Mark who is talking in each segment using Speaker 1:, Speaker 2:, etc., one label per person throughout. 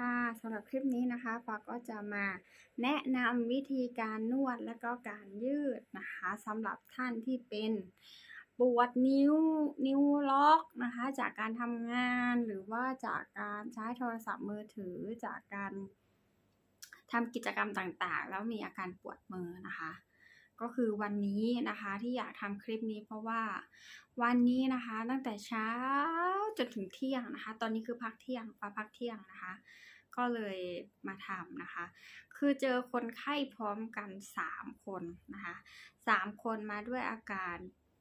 Speaker 1: ค่ะสำหรับคลิปนี้นะคะฟ้าก็จะมาแนะนำวิธีการนวดและก็การยืดนะคะสำหรับท่านที่เป็นปวดนิ้วนิ้วล็อกนะคะ จากการทำงานหรือว่าจากการใช้โทรศัพท์มือถือจากการทำกิจกรรมต่างๆ แล้วมีอาการปวดมือนะคะ ก็คือวันนี้นะคะที่อยากทำคลิปนี้เพราะว่าวันนี้นะคะตั้งแต่เช้าจนถึงเที่ยงนะคะ ตอนนี้คือพักเที่ยงฟ้าพักเที่ยงนะคะ ก็เลยมาทำนะคะ คือเจอคนไข้พร้อมกันสามคนนะคะสามคนมาด้วยอาการ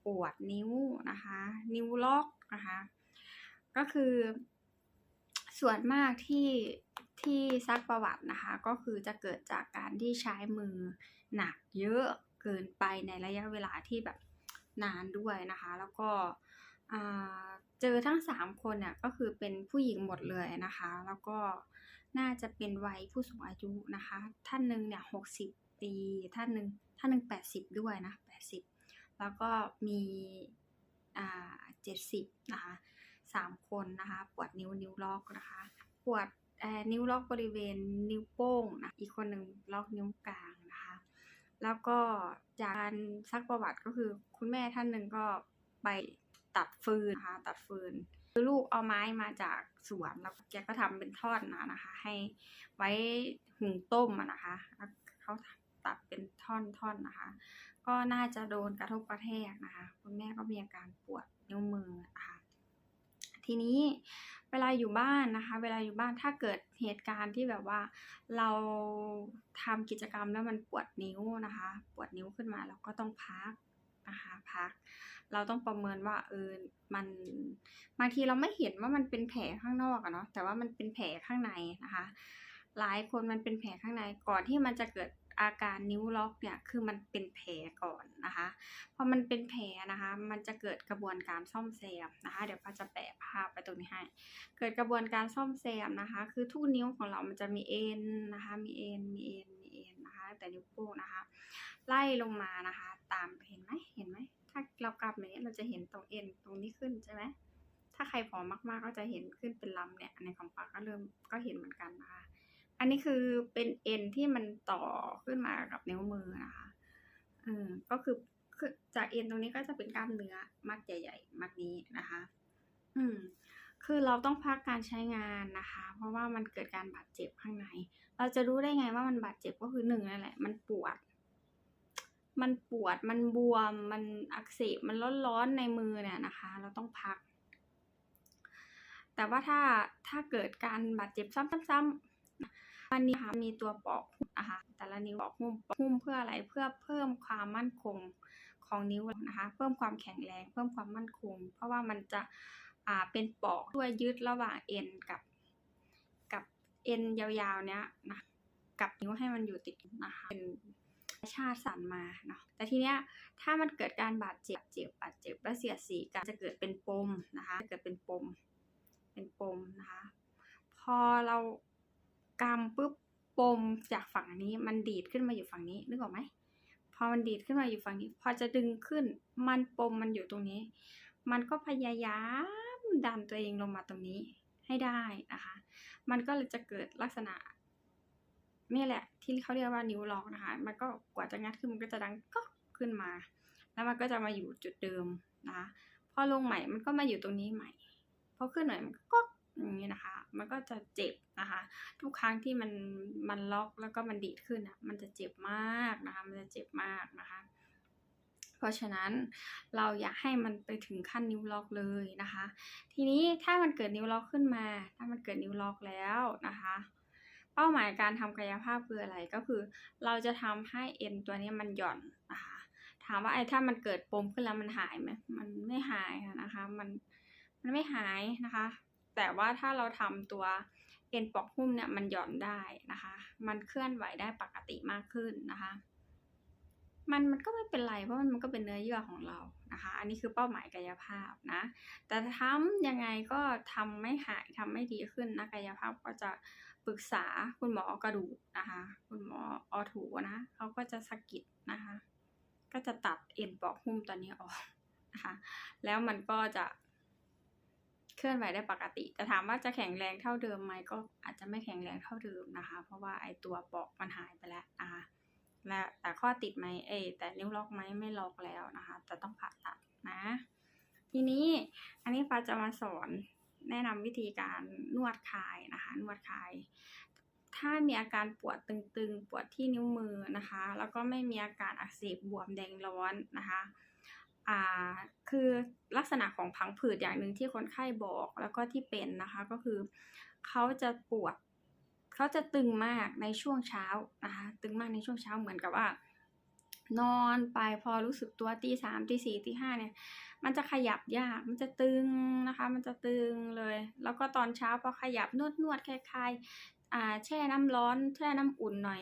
Speaker 1: ปวดนิ้วนะคะ นิ้วล็อกนะคะ ก็คือส่วนมากที่ที่ซักประวัตินะคะ ก็คือจะเกิดจากการที่ใช้มือหนักเยอะ เกินไปในระยะเวลาที่แบบนานด้วยนะคะ แล้วก็เจอทั้งสามคนเนี่ยก็คือเป็นผู้หญิงหมดเลยนะคะ แล้วก็น่าจะเป็นวัยผู้สูงอายุนะคะ ท่านหนึ่งเนี่ยหกสิบปีท่านหนึ่งท่านหนึ่งแปดสิบด้วยนะแปดสิบแล้วก็มีอ่าเจ็ดสิบนะคะสามคนนะคะ ปวดนิ้วนิ้วล็อกนะคะ ปวดนิ้วล็อกบริเวณนิ้วโป้งนะอีกคนหนึ่งล็อกนิ้วกลาง แล้วก็จากการซักประวัติก็คือ คุณแม่ท่านหนึ่งก็ไปตัดฟืนนะคะตัดฟืนคือลูกเอาไม้มาจากสวนแล้วแกก็ทำเป็นทอนนะนะคะ ให้ไว้หุงต้มนะคะแล้วเขาตัดเป็นท่อนๆนะคะ ก็น่าจะโดนกระทบกระแทกนะคะ คุณแม่ก็มีอาการปวดนิ้วมือนะคะ ทีนี้เวลาอยู่บ้านนะคะ เวลาอยู่บ้านถ้าเกิดเหตุการณ์ที่แบบว่าเราทำกิจกรรมแล้วมันปวดนิ้วนะคะ ปวดนิ้วขึ้นมาเราก็ต้องพักนะคะพัก เราต้องประเมินว่าเออมันบางทีเราไม่เห็นว่ามันเป็นแผลข้างนอกอะเนาะแต่ว่ามันเป็นแผลข้างในนะคะ หลายคนมันเป็นแผลข้างในก่อนที่มันจะเกิด อาการนิ้วล็อกเนี่ยคือมันเป็นแผลก่อนนะคะพอมันเป็นแผลนะคะ มันจะเกิดกระบวนการซ่อมแซมนะคะ เดี๋ยวป้าจะแปะภาพไปตรงนี้ให้ เกิดกระบวนการซ่อมแซมนะคะ คือทุกนิ้วของเรามันจะมีเอ็นนะคะ มีเอ็นมีเอ็นมีเอ็นนะคะ แต่นิ้วโป้งนะคะ ไล่ลงมานะคะ ตามเห็นไหมเห็นไหมถ้าเรากลับอย่างนี้เราจะเห็นตรงเอ็นตรงนี้ขึ้นใช่ไหมถ้าใครผอมมากๆก็จะเห็นขึ้นเป็นลำเนี่ยในของปากก็เริ่มก็เห็นเหมือน นี้คือเป็นเอ็นที่มันต่อขึ้นมากับนิ้วมือนะคะเออก็คือคือจากเอ็นตรงนี้ก็จะเป็นกล้ามเนื้อมัดใหญ่ ๆ มัดนี้นะคะ อืม คือเราต้องพักการใช้งานนะคะ เพราะว่ามันเกิดการบาดเจ็บข้างใน เราจะรู้ได้ไงว่ามันบาดเจ็บก็คือหนึ่งนั่นแหละ มันปวด มันปวด มันบวม มันอักเสบ มันร้อนๆในมือเนี่ยนะคะ เราต้องพัก แต่ว่าถ้าถ้าเกิดการบาดเจ็บซ้ำๆ มันนี้ค่ะมีตัวปอกนะคะแต่ละนิ้วปอกหุ้มปอกหุ้มเพื่ออะไรเพื่อเพิ่มความมั่นคงของนิ้วนะคะ เพิ่มความแข็งแรง เพิ่มความมั่นคง เพราะว่ามันจะอ่าเป็นปอกด้วยยึดระหว่างเอ็นกับกับเอ็นยาวๆเนี้ยนะกับนิ้วให้มันอยู่ติดนะคะเป็นชาติสันมาเนาะแต่ทีเนี้ยถ้ามันเกิดการบาดเจ็บเจ็บบาดเจ็บและเสียดสีกันจะเกิดเป็นปมนะคะจะเกิดเป็นปมเป็นปมนะคะ พอเรา กำปุ๊บปมจากฝั่งนี้มันดีดขึ้นมาอยู่ฝั่งนี้นึกออกไหมพอมันดีดขึ้นมาอยู่ฝั่งนี้ พอจะดึงขึ้นมันปมมันอยู่ตรงนี้ มันก็พยายามดันตัวเองลงมาตรงนี้ให้ได้นะคะ มันก็เลยจะเกิดลักษณะนี่แหละ ที่เขาเรียกว่านิ้วล็อกนะคะ มันก็กว่าจะงัดขึ้นมันก็จะดังก็ขึ้นมา แล้วมันก็จะมาอยู่จุดเดิมนะคะพอลงใหม่มันก็มาอยู่ตรงนี้ใหม่พอขึ้นหน่อยมันก็อย่างนี้นะคะ มันก็จะเจ็บนะคะ ทุกครั้งที่มันมันล็อกแล้วก็มันดีดขึ้นอะมันจะเจ็บมากนะคะ มันจะเจ็บมากนะคะ เพราะฉะนั้นเราอยากให้มันไปถึงขั้นนิ้วล็อกเลยนะคะ ทีนี้ถ้ามันเกิดนิ้วล็อกขึ้นมา ถ้ามันเกิดนิ้วล็อกแล้วนะคะเป้าหมายการทำกายภาพคืออะไรก็คือ เราจะทำให้เอ็นตัวนี้มันหย่อนนะคะถามว่าไอ้ถ้ามันเกิดปมขึ้นแล้วมันหายไหมมันไม่หายนะคะ มันมันไม่หายนะคะ แต่ว่าถ้าเราทำตัวเอ็นปอกหุ้มเนี่ยมันหย่อนได้นะคะ มันเคลื่อนไหวได้ปกติมากขึ้นนะคะ มันมันก็ไม่เป็นไรเพราะมันก็เป็นเนื้อเยื่อของเรานะคะ อันนี้คือเป้าหมายกายภาพนะ แต่ทำยังไงก็ทำไม่หายทำไม่ดีขึ้นนะกายภาพก็จะปรึกษาคุณหมอกระดูกนะคะ คุณหมอออถูนะเขาก็จะสะกิดนะคะ ก็จะตัดเอ็นปอกหุ้มตัวนี้ออกนะคะ แล้วมันก็จะ เคลื่อนไหวได้ปกติ แต่ถามว่าจะแข็งแรงเท่าเดิมไหมก็อาจจะไม่แข็งแรงเท่าเดิมนะคะ เพราะว่าไอตัวปอกมันหายไปแล้วนะคะและแต่ข้อติดไหมเอแต่นิ้วล็อกไหมไม่ล็อกแล้วนะคะ จะต้องผ่าตัดนะ ทีนี้อันนี้ฟ้าจะมาสอนแนะนำวิธีการนวดคลายนะคะนวดคลาย ถ้ามีอาการปวดตึงๆ ปวดที่นิ้วมือนะคะ แล้วก็ไม่มีอาการอักเสบบวมแดงร้อนนะคะ อ่าคือลักษณะของพังผืดอย่างหนึ่งที่คนไข้บอกแล้วก็ที่เป็นนะคะก็คือเขาจะปวดเขาจะตึงมากในช่วงเช้านะคะตึงมากในช่วงเช้าเหมือนกับว่า นอนไปพอรู้สึกตัวตีสามตีสี่ตีห้าเนี่ย มันจะขยับยากมันจะตึงนะคะ มันจะตึงเลย แล้วก็ตอนเช้าพอขยับนวดนวดคลายๆอ่าแช่น้ำร้อนแช่น้ำอุ่นหน่อย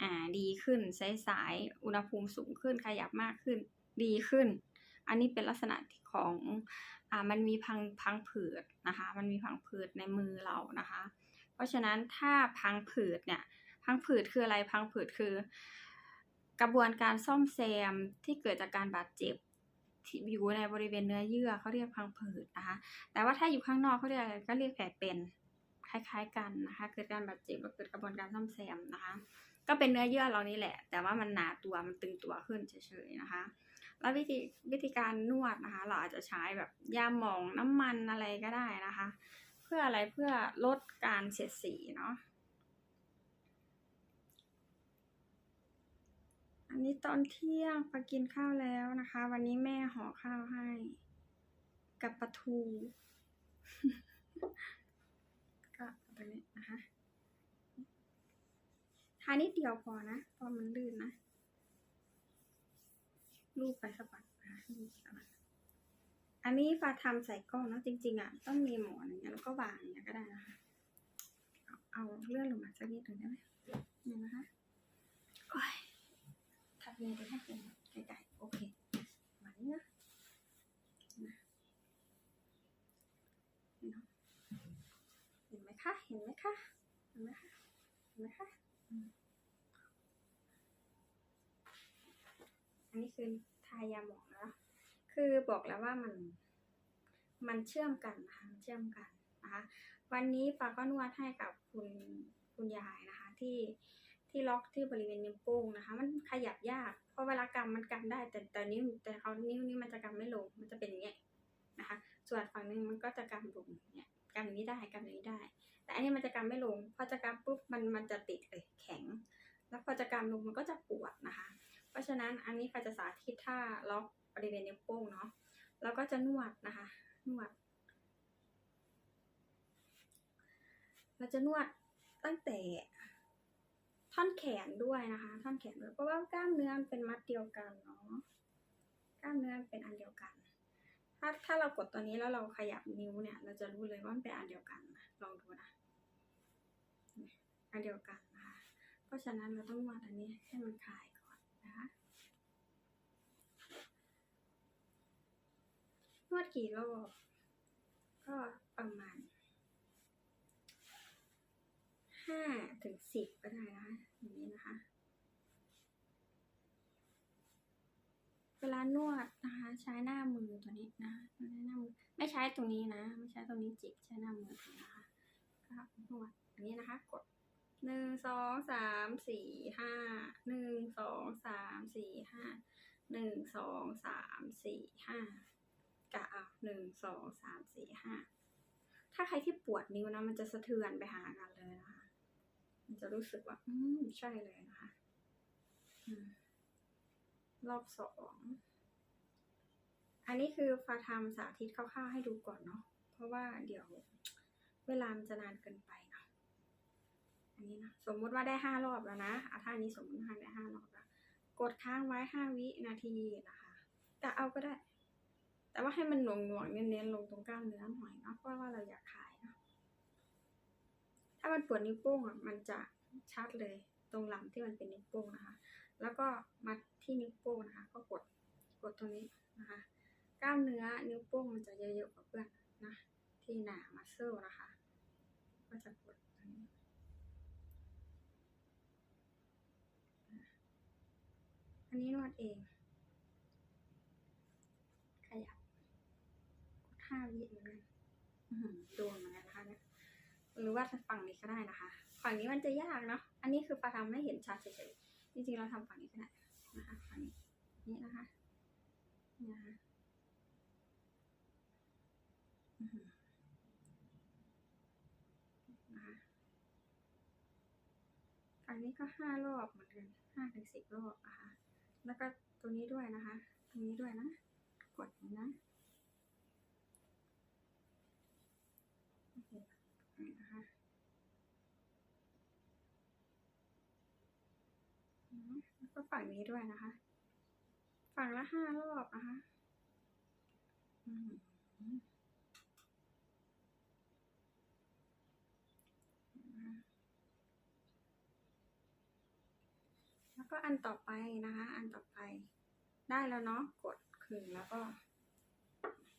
Speaker 1: อ่าดีขึ้นสายๆอุณหภูมิสูงขึ้นขยับมากขึ้นดีขึ้น อันนี้เป็นลักษณะของอ่ามันมีพังพังผืดนะคะ มันมีพังผืดในมือเรานะคะ เพราะฉะนั้นถ้าพังผืดเนี่ยพังผืดคืออะไรพังผืดคือ กระบวนการซ่อมแซมที่เกิดจากการบาดเจ็บที่อยู่ในบริเวณเนื้อเยื่อเขาเรียกพังผืดนะคะ แต่ว่าถ้าอยู่ข้างนอกเขาเรียกอะไรก็เรียกแผลเป็นคล้ายๆกันนะคะ เกิดการบาดเจ็บแล้วเกิดกระบวนการซ่อมแซมนะคะ ก็เป็นเนื้อเยื่อเรานี่แหละ แต่ว่ามันหนาตัวมันตึงตัวขึ้นเฉยๆนะคะ แล้ววิธีวิธีการนวดนะคะ เราอาจจะใช้แบบยาหมองน้ำมันอะไรก็ได้นะคะ เพื่ออะไรเพื่อลดการเสียดสีเนาะอันนี้ตอนเที่ยงไปกินข้าวแล้วนะคะ วันนี้แม่ห่อข้าวให้ กับปลาทูก็ตัวนี้นะคะทานิดเดียวพอนะเพราะมันลื่นนะ ลูบไปสะบัดนะคะลูสะบัดอันนี้ฟ้าทำใส่กล้องเนะจริงๆอะต้องมีหมอนอย่างเงี้ยแล้วก็วางอย่างเงี้ยก็ได้นะคะ เอาเลื่อนลงมาสักนิดหนึ่งได้ไหมนี่นะคะโอ้ยทักเรียไปให้เป็นไกลๆโอเคมานี่นะนะเนาะเห็นไหมคะ เห็นไหมคะ เห็นไหมคะ เห็นไหมคะ อันนี้คือายาหมองแล้วคือบอกแล้วว่ามันมันเชื่อมกันนะคะเชื่อมกันนะคะวันนี้ปาก็นวดให้กับคุณคุณยายนะคะ ที่ที่ล็อกที่บริเวณนิ้วโป้งนะคะ มันขยับยาก เพราะเวลากำมันกำได้ แต่แต่นิ้วแต่เขานิ้วนี้มันจะกำไม่ลง มันจะเป็นอย่างเงี้ยนะคะ ส่วนฝั่งนึงมันก็จะกำลงเนี่ยกำนี้ได้กำนี้ได้ แต่อันนี้มันจะกำไม่ลง พอจะกำปุ๊บมันมันจะติดเลยแข็ง แล้วพอจะกำลงมันก็จะปวดนะคะ เพราะฉะนั้นอันนี้ฟ้าจะสาธิตท่าล็อกบริเวณนิ้วโป้งเนาะแล้วก็จะนวดนะคะนวด เราจะนวดตั้งแต่ท่อนแขนด้วยนะคะ ท่อนแขนด้วยเพราะว่ากล้ามเนื้อเป็นมัดเดียวกันเนาะกล้ามเนื้อเป็นอันเดียวกัน ถ้าถ้าเรากดตัวนี้แล้วเราขยับนิ้วเนี่ย เราจะรู้เลยว่ามันเป็นอันเดียวกันนะลองดูนะอันเดียวกันนะคะเพราะฉะนั้นเราต้องนวดอันนี้ให้มันคลายก่อนนะคะ นวดกี่รอบก็ประมาณห้าถึงสิบก็ได้นะคะอย่างนี้นะคะ เวลานวดนะคะใช้หน้ามือตัวนี้นะใช้หน้ามือไม่ใช้ตรงนี้นะ ไม่ใช้ตรงนี้จิกใช้หน้ามือนะคะก็นวดอันนี้นะคะ กดหนึ่งสองสามสี่ห้าหนึ่งสองสามสี่ห้าหนึ่งสองสามสี่ห้า กะเอาหนึ่งสองสามสี่ห้าถ้าใครที่ปวดนิ้วนะ มันจะสะเทือนไปหากันเลยนะคะ มันจะรู้สึกว่า อืมใช่เลยนะคะอรอบสอง อันนี้คือฟาทำสาธิตคร่าวๆให้ดูก่อนเนาะ เพราะว่าเดี๋ยวเวลามันจะนานเกินไปเนาะ อันนี้นะ สมมติว่าได้ห้ารอบแล้วนะอะถ้านี้สมมติว่าได้ห้ารอบแล้ว กดค้างไว้ห้าวินาทีนะคะกะเอาก็ได้ แต่ว่าให้มันหน่วงหน่วงๆเน้นๆลงตรงกล้ามเนื้อหน่อยเนาะเพราะว่าเราอยากคลายเนาะถ้ามันปวดนิ้วโป้งอะมันจะชัดเลยตรงลำที่มันเป็นนิ้วโป้งนะคะ แล้วก็มาที่นิ้วโป้งนะคะ ก็กดกดตรงนี้นะคะ กล้ามเนื้อนิ้วโป้งมันจะเยอะๆกว่าเพื่อนนะที่หนามัสเซลนะคะ ก็จะกดตรงนี้อันนี้นวดเอง ขยับกด ห้าวิเหมือนกันดวงเหมือนกันนะคะเนี่ยหรือว่าฝั่งนี้ก็ได้นะคะ ฝั่งนี้มันจะยากเนาะ อันนี้คือปาทำให้เห็นชัดเฉยๆ จริงๆเราทำฝั่งนี้ก็ได้นะคะ ฝั่งนี้ นี่นะคะนี่นะคะนะคะฝั่งนี้ก็ห้ารอบเหมือนกันห้าถึงสิบรอบนะคะ แล้วก็ตัวนี้ด้วยนะคะ ตรงนี้ด้วยนะ กดนะ โอเคนี่นะคะอืมแล้วก็ ฝั่งนี้ด้วยนะคะ ฝั่งละห้ารอบนะคะแล้วก็อันต่อไปนะคะ อันต่อไปได้แล้วเนาะกดขึงแล้วก็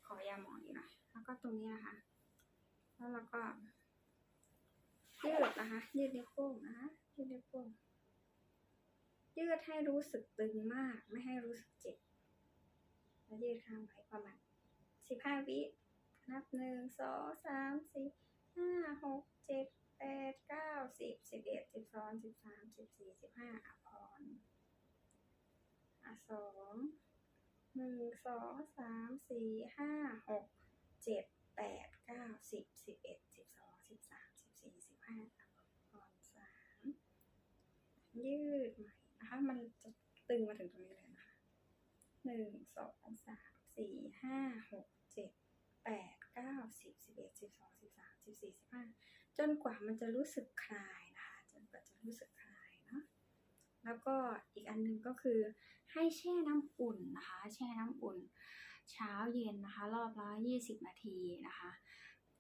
Speaker 1: ขอยาหมองอีกหน่อยแล้วก็ตรงนี้นะคะ แล้วเราก็ยืดนะคะยืดนิ้วโป้งนะคะยืดนิ้วโป้ง ยืดให้รู้สึกตึงมาก ไม่ให้รู้สึกเจ็บแล้วยืดข้างไว้ประมาณสิบห้าวิ นับหนึ่งสองสามสี่ห้าหกเจ็ดแปดเก้าสิบสิบเอ็ดสิบสองสิบสามสิบสี่สิบห้าอะพรอะสองหนึ่งสองสามสี่ห้าหกเจ็ดแปดเก้าสิบสิบเอ็ดสิบสองสิบสามสิบสี่สิบห้าอะพรสามยืดใหม่ มันจะตึงมาถึงตรงนี้เลยนะคะหนึ่งสองสามสี่ห้าหกเจ็ดแปดเก้าสิบสิบเอ็ดสิบสองสิบสามสิบสี่สิบห้าจนกว่ามันจะรู้สึกคลายนะคะ จนกว่าจะรู้สึกคลายเนาะแล้วก็อีกอันหนึงก็คือให้แช่น้ำอุ่นนะคะ แช่น้ำอุ่น เช้าเย็นนะคะ รอบละยี่สิบนาทีนะคะ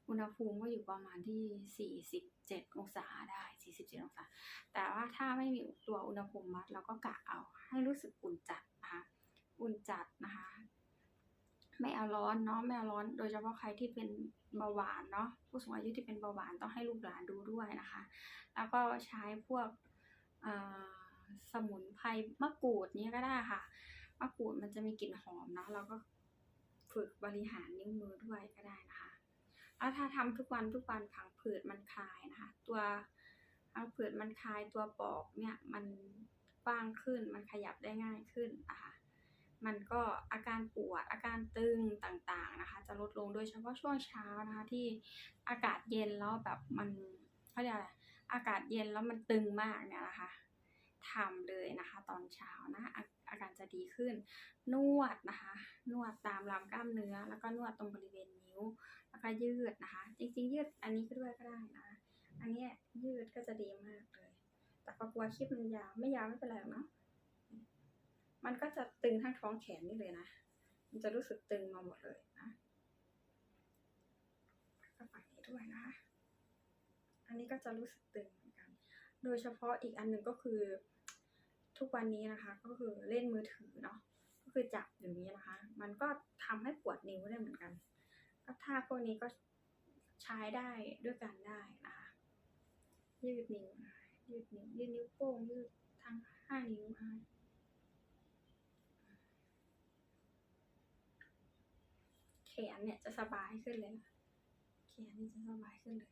Speaker 1: อุณหภูมิก็อยู่ประมาณที่สี่สิบเจ็ดองศาได้สี่สิบเจ็ดองศา แต่ว่าถ้าไม่มีตัวอุณหภูมิวัดเราก็กะเอาให้รู้สึกอุ่นจัดนะคะอุ่นจัดนะคะ ไม่เอาร้อนเนาะไม่เอาร้อน โดยเฉพาะใครที่เป็นเบาหวานเนาะผู้สูงอายุที่เป็นเบาหวานต้องให้ลูกหลานดูด้วยนะคะ แล้วก็ใช้พวกสมุนไพรมะกรูดนี้ก็ได้ค่ะมะกรูดมันจะมีกลิ่นหอมเนาะเราก็ฝึกบริหารนิ้วมือด้วยก็ได้นะ ถ้าทำทุกวันทุกวันผังผืดมันคลายนะคะ ตัวผังผืดมันคลายตัวปอกเนี่ยมันกว้างขึ้นมันขยับได้ง่ายขึ้นนะคะมันก็อาการปวดอาการตึงต่างๆนะคะ จะลดลงโดยเฉพาะช่วงเช้านะคะที่อากาศเย็นแล้วแบบมันเขาเรียกอะไรอากาศเย็นแล้วมันตึงมากเนี่ยนะคะทำเลยนะคะ ตอนเช้านะอาอาการจะดีขึ้น นวดนะคะ นวดตามลำกล้ามเนื้อ แล้วก็นวดตรงบริเวณนิ้ว แล้วก็ยืดนะคะ จริงๆ ยืดอันนี้ก็ด้วยก็ได้นะอันนี้ยืดก็จะดีมากเลย แต่ก็กลัวคลิปมันยาวไม่ยาวไม่เป็นไรหรอกเนาะมันก็จะตึงทั้งท้องแขนนี่เลยนะ มันจะรู้สึกตึงมาหมดเลยนะก็ฝั่งนี้ด้วยนะคะ อันนี้ก็จะรู้สึกตึงเหมือนกัน โดยเฉพาะอีกอันหนึ่งก็คือ ทุกวันนี้นะคะ ก็คือเล่นมือถือเนาะ ก็คือจับอย่างนี้นะคะ มันก็ทำให้ปวดนิ้วได้เหมือนกัน ท่าพวกนี้ก็ใช้ได้ด้วยกันได้นะคะยืดนิ้วนะคะยืดนิ้วยืดนิ้วโป้งยืดทั้งห้านิ้วนะคะแขนเนี่ยจะสบายขึ้นเลยนะแขนนี่จะสบายขึ้นเลย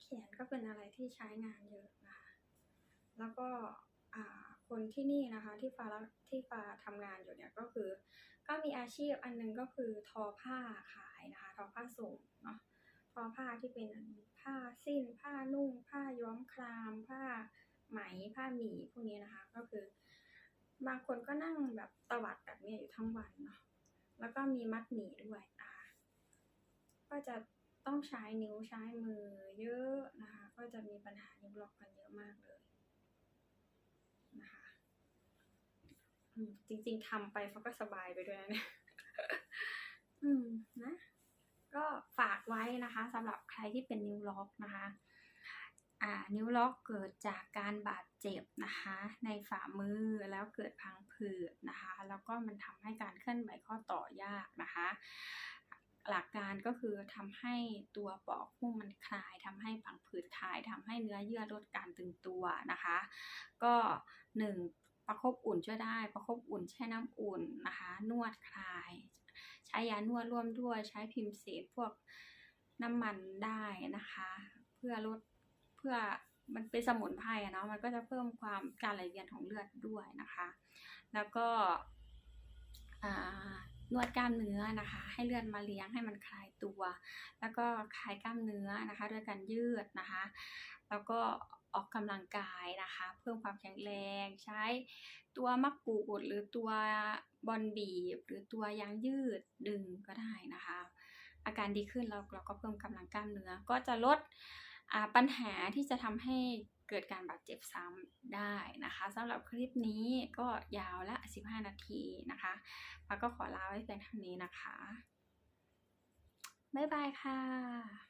Speaker 1: แขนก็เป็นอะไรที่ใช้งานเยอะนะคะ แล้วก็อ่า คนที่นี่นะคะที่ฟ้ารับที่ฟ้าทำงานอยู่เนี่ยก็คือ ก็มีอาชีพอันหนึงก็คือทอผ้าขายนะคะ ทอผ้าส่งเนาะทอผ้าที่เป็นผ้าสิ้น ผ้านุ่ง ผ้าย้อมคราม ผ้าไหมผ้าหมี่พวกนี้นะคะ ก็คือบางคนก็นั่งแบบตวัดแบบเนี้ยอยู่ทั้งวันเนาะแล้วก็มีมัดหมี่ด้วยนะคะก็จะต้องใช้นิ้วใช้มือเยอะนะคะ ก็จะมีปัญหานิ้วล็อกกันเยอะมากเลยนะคะ อืม จริง ๆทำไปเขาก็สบายไปด้วยนะเนี่ยอืมนะ ก็ฝากไว้นะคะสำหรับใครที่เป็นนิ้วล็อกนะคะอ่านิ้วล็อกเกิดจากการบาดเจ็บนะคะ ในฝ่ามือแล้วเกิดพังผืดนะคะ แล้วก็มันทำให้การเคลื่อนไหวข้อต่อยากนะคะ หลักการก็คือทำให้ตัวปอกหุ้มมันคลายทำให้ผังผืดคลายทำให้เนื้อเยื่อลดการตึงตัวนะคะ ก็หนึ่ง ประคบอุ่นช่วยได้ ประคบอุ่นแช่น้ำอุ่นนะคะ นวดคลาย ใช้ยานวดร่วมด้วย ใช้พิมเสนพวกน้ำมันได้นะคะ เพื่อลดเพื่อมันเป็นสมุนไพรเนาะมันก็จะเพิ่มความการไหลเวียนของเลือดด้วยนะคะ แล้วก็นวดกล้ามเนื้อนะคะ ให้เลือดมาเลี้ยงให้มันคลายตัว แล้วก็คลายกล้ามเนื้อนะคะ ด้วยการยืดนะคะ แล้วก็ ออกกำลังกายนะคะ เพิ่มความแข็งแรงใช้ตัวมะกรูดหรือตัวบอลบีบ หรือตัวยางยืดดึงก็ได้นะคะ อาการดีขึ้นเราเราก็เพิ่มกำลังกล้ามเนื้อก็จะลดปัญหาที่จะทำให้เกิดการบาดเจ็บซ้ำได้นะคะสำหรับคลิปนี้ก็ยาวละ 15 นาทีนะคะแล้วก็ขอลาไว้เพียงเท่านี้นะคะ บ๊ายบายค่ะ